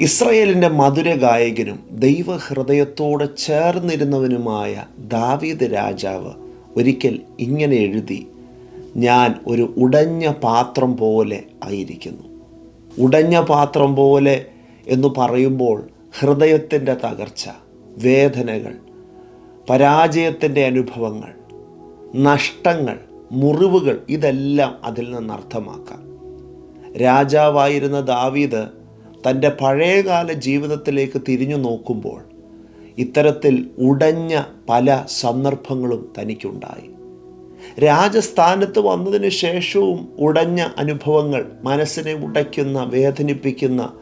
ഇസ്രയേലിന്റെ മധുര ഗായകനും ദൈവഹൃദയത്തോട് ചേർന്നിരുന്നവനുമായ ദാവീദ് രാജാവ് ഒരിക്കൽ ഇങ്ങനെ എഴുതി ഞാൻ ഒരു ഉടഞ്ഞ പാത്രം പോലെ ആയിരിക്കുന്നു. ഉടഞ്ഞ പാത്രം പോലെ എന്ന് പറയുമ്പോൾ ഹൃദയത്തിന്റെ തകർച്ച വേദനകൾ പരാജയത്തിന്റെ അനുഭവങ്ങൾ നഷ്ടങ്ങൾ മുറിവുകൾ ഇതെല്ലാം അതിൽ നിന്ന് അർത്ഥമാക്കാം. രാജാവായിരുന്ന ദാവീദ് തന്റെ പഴയകാല ജീവിതത്തിലേക്ക് തിരിഞ്ഞു നോക്കുമ്പോൾ ഇത്തരത്തിൽ ഉടഞ്ഞ പല സന്ദർഭങ്ങളും തനിക്കുണ്ടായി. രാജസ്ഥാനത്ത് വന്നതിന് ശേഷവും ഉടഞ്ഞ അനുഭവങ്ങൾ മനസ്സിനെ ഉടയ്ക്കുന്ന വേദനിപ്പിക്കുന്ന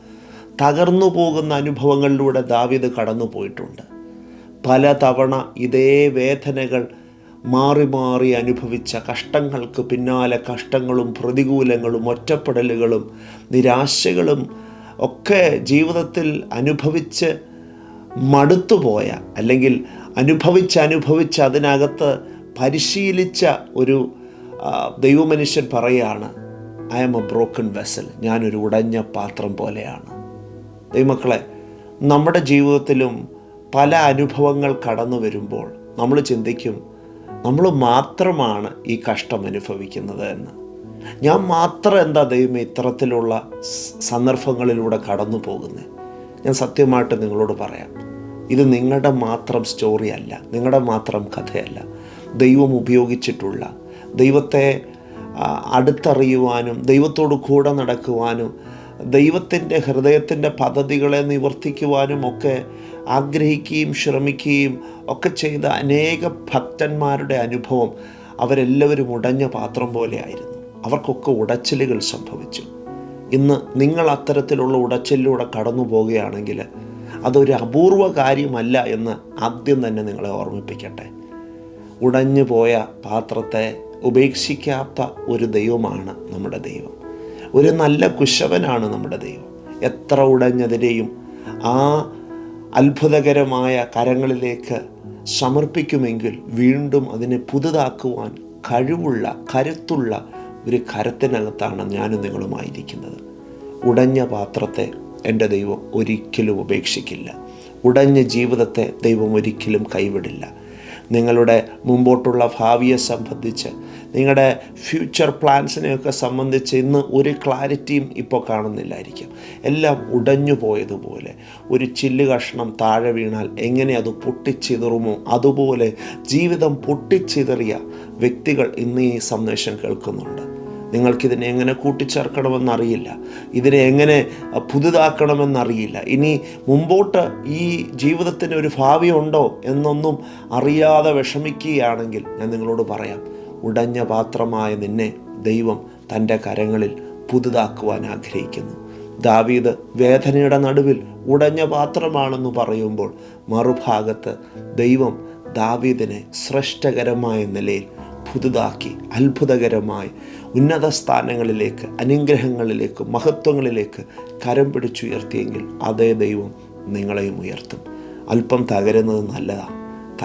തകർന്നു പോകുന്ന അനുഭവങ്ങളിലൂടെ ദാവീദ് കടന്നുപോയിട്ടുണ്ട്. പലതവണ ഇതേ വേദനകൾ മാറി മാറി അനുഭവിച്ച കഷ്ടങ്ങൾക്ക് പിന്നാലെ കഷ്ടങ്ങളും പ്രതികൂലങ്ങളും ഒറ്റപ്പെടലുകളും നിരാശകളും ഒക്കെ ജീവിതത്തിൽ അനുഭവിച്ച് മടുത്തുപോയ അല്ലെങ്കിൽ അനുഭവിച്ച് അനുഭവിച്ച് അതിനകത്ത് പരിശീലിച്ച ഒരു ദൈവമനുഷ്യൻ പറയുകയാണ് I am a broken vessel ഞാനൊരു ഉടഞ്ഞ പാത്രം പോലെയാണ്. ദൈവമക്കളെ നമ്മുടെ ജീവിതത്തിലും പല അനുഭവങ്ങൾ കടന്നു വരുമ്പോൾ നമ്മൾ ചിന്തിക്കും നമ്മൾ മാത്രമാണ് ഈ കഷ്ടം അനുഭവിക്കുന്നത് എന്ന്. ഞാൻ മാത്രം എന്താ ദൈവമേ ഇത്തരത്തിലുള്ള സന്ദർഭങ്ങളിലൂടെ കടന്നു പോകുന്നത് ഞാൻ സത്യമായിട്ട് നിങ്ങളോട് പറയാം. ഇത് നിങ്ങളുടെ മാത്രം സ്റ്റോറി അല്ല നിങ്ങളുടെ മാത്രം കഥയല്ല. ദൈവം ഉപയോഗിച്ചിട്ടുള്ള ദൈവത്തെ അടുത്തറിയുവാനും ദൈവത്തോട് കൂടെ നടക്കുവാനും ദൈവത്തിന്റെ ഹൃദയത്തിന്റെ പദ്ധതികളെ നിവർത്തിക്കുവാനും ഒക്കെ ആഗ്രഹിക്കുകയും ശ്രമിക്കുകയും ഒക്കെ ചെയ്ത അനേക ഭക്തന്മാരുടെ അനുഭവം അവരെല്ലാവരും ഉടഞ്ഞ പാത്രം പോലെയായിരുന്നു അവർക്കൊക്കെ ഉടച്ചിലുകൾ സംഭവിച്ചു. ഇന്ന് നിങ്ങൾ അത്തരത്തിലുള്ള ഉടച്ചിലൂടെ കടന്നു പോവുകയാണെങ്കിൽ അതൊരു അപൂർവ കാര്യമല്ല എന്ന് ആദ്യം തന്നെ നിങ്ങളെ ഓർമ്മിപ്പിക്കട്ടെ. ഉടഞ്ഞു പോയ പാത്രത്തെ ഉപേക്ഷിക്കാത്ത ഒരു ദൈവമാണ് നമ്മുടെ ദൈവം. ഒരു നല്ല കുശവനാണ് നമ്മുടെ ദൈവം. എത്ര ഉടഞ്ഞതിനെയും ആ അത്ഭുതകരമായ കരങ്ങളിലേക്ക് സമർപ്പിക്കുമെങ്കിൽ വീണ്ടും അതിനെ പുതുതാക്കുവാൻ കഴിവുള്ള കരുത്തുള്ള ഒരു കരത്തിനകത്താണ് ഞാനും നിങ്ങളുമായിരിക്കുന്നത്. ഉടഞ്ഞ പാത്രത്തെ എന്റെ ദൈവം ഒരിക്കലും ഉപേക്ഷിക്കില്ല. ഉടഞ്ഞ ജീവിതത്തെ ദൈവം ഒരിക്കലും കൈവിടില്ല. നിങ്ങളുടെ മുമ്പോട്ടുള്ള ഭാവിയെ സംബന്ധിച്ച് നിങ്ങളുടെ ഫ്യൂച്ചർ പ്ലാൻസിനെയൊക്കെ സംബന്ധിച്ച് ഇന്ന് ഒരു ക്ലാരിറ്റിയും ഇപ്പോൾ കാണുന്നില്ലായിരിക്കും. എല്ലാം ഉടഞ്ഞു പോയതുപോലെ ഒരു ചില്ല് കഷ്ണം താഴെ വീണാൽ എങ്ങനെ അത് പൊട്ടിച്ചിതറുമോ? അതുപോലെ ജീവിതം പൊട്ടിച്ചിതറിയ വ്യക്തികൾ ഇന്ന് ഈ സന്ദേശം കേൾക്കുന്നുണ്ട്. നിങ്ങൾക്കിതിനെ എങ്ങനെ കൂട്ടിച്ചേർക്കണമെന്നറിയില്ല. ഇതിനെ എങ്ങനെ പുതുതാക്കണമെന്നറിയില്ല. ഇനി മുമ്പോട്ട് ഈ ജീവിതത്തിന് ഒരു ഭാവി ഉണ്ടോ എന്നൊന്നും അറിയാതെ വിഷമിക്കുകയാണെങ്കിൽ ഞാൻ നിങ്ങളോട് പറയാം. ഉടഞ്ഞ പാത്രമായ നിന്നെ ദൈവം തന്റെ കരങ്ങളിൽ പുതുതാക്കുവാൻ ആഗ്രഹിക്കുന്നു. ദാവീദ് വേദനയുടെ നടുവിൽ ഉടഞ്ഞ പാത്രമാണെന്ന് പറയുമ്പോൾ മറുഭാഗത്ത് ദൈവം ദാവീദിനെ ശ്രേഷ്ഠകരമായ നിലയിൽ പുതുതാക്കി അത്ഭുതകരമായി ഉന്നത സ്ഥാനങ്ങളിലേക്ക് അനുഗ്രഹങ്ങളിലേക്ക് മഹത്വങ്ങളിലേക്ക് കരം പിടിച്ചുയർത്തിയെങ്കിൽ അതേ ദൈവം നിങ്ങളെയും ഉയർത്തും. അല്പം തകരുന്നത് നല്ലതാണ്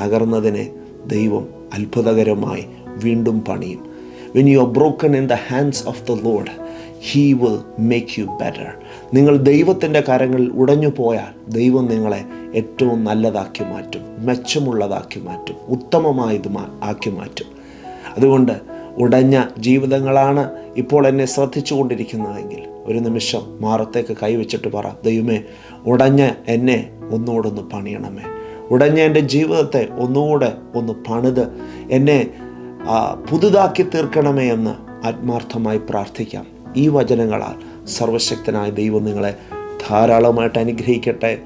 തകർന്നതിനെ ദൈവം അത്ഭുതകരമായി വീണ്ടും പണിയും. When you are broken in the hands of the Lord he will make you better നിങ്ങൾ ദൈവത്തിന്റെ കരങ്ങളിൽ ഉടഞ്ഞു പോയാൽ ദൈവം നിങ്ങളെ ഏറ്റവും നല്ലതാക്കി മാറ്റും മെച്ചമുള്ളതാക്കി മാറ്റും ഉത്തമമായത് ആക്കി മാറ്റും. അതുകൊണ്ട് ഉടഞ്ഞ ജീവിതങ്ങളാണ് ഇപ്പോൾ എന്നെ ശ്രദ്ധിച്ചു കൊണ്ടിരിക്കുന്നതെങ്കിൽ ഒരു നിമിഷം മാറത്തേക്ക് കൈവച്ചിട്ട് പറ ദൈവമേ ഉടഞ്ഞ എന്നെ ഒന്നുകൂടൊന്ന് പണിയണമേ. ഉടഞ്ഞ എന്റെ ജീവിതത്തെ ഒന്നുകൂടെ ഒന്ന് പണിത്. എന്നെ പുതുതാക്കി തീർക്കണമേ എന്ന് ആത്മാർത്ഥമായി പ്രാർത്ഥിക്കാം. ഈ വചനങ്ങളാൽ സർവശക്തനായ ദൈവം നിങ്ങളെ ധാരാളമായിട്ട് അനുഗ്രഹിക്കട്ടെ.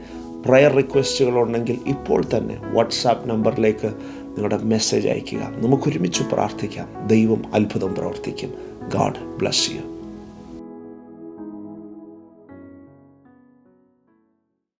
പ്രയർ റിക്വസ്റ്റുകൾ ഉണ്ടെങ്കിൽ ഇപ്പോൾ തന്നെ വാട്സാപ്പ് നമ്പറിലേക്ക് നിങ്ങളുടെ മെസ്സേജ് അയയ്ക്കുക. നമുക്കൊരുമിച്ച് പ്രാർത്ഥിക്കാം. ദൈവം അത്ഭുതം പ്രവർത്തിക്കും. God bless you